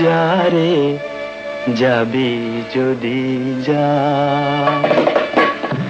যারে যাবি যদি যা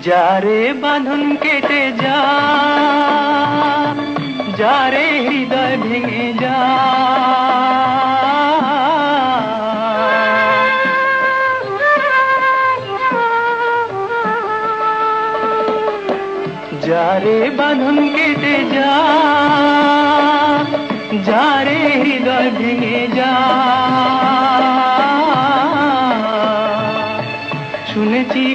যারে বাঁধন কেটে যা যারে হৃদয় ভেঙে যা যারে বাঁধন কেটে যা যারে হৃদয় ভেঙে যা শুনেছি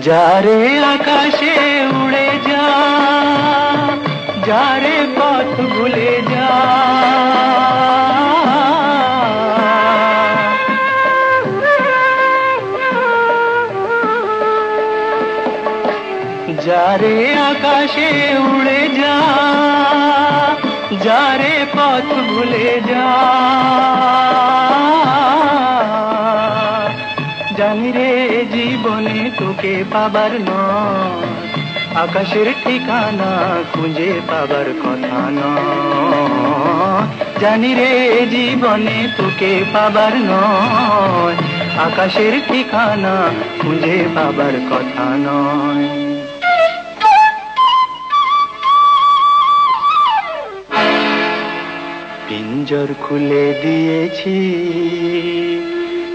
যারে আকাশে উড়ে যা যারে পথ ভুলে যা যারে আকাশে উড়ে যা যারে পথ ভুলে যা জানি রে জীবনে তোকে পাবার নয়। আকাশের ঠিকানা খুঁজে পাবার কথা নয়। জানি রে, জীবনে তোকে পাবার নয়। আকাশের ঠিকানা খুঁজে পাবার কথা নয়। পিঞ্জর খুলে দিয়েছি।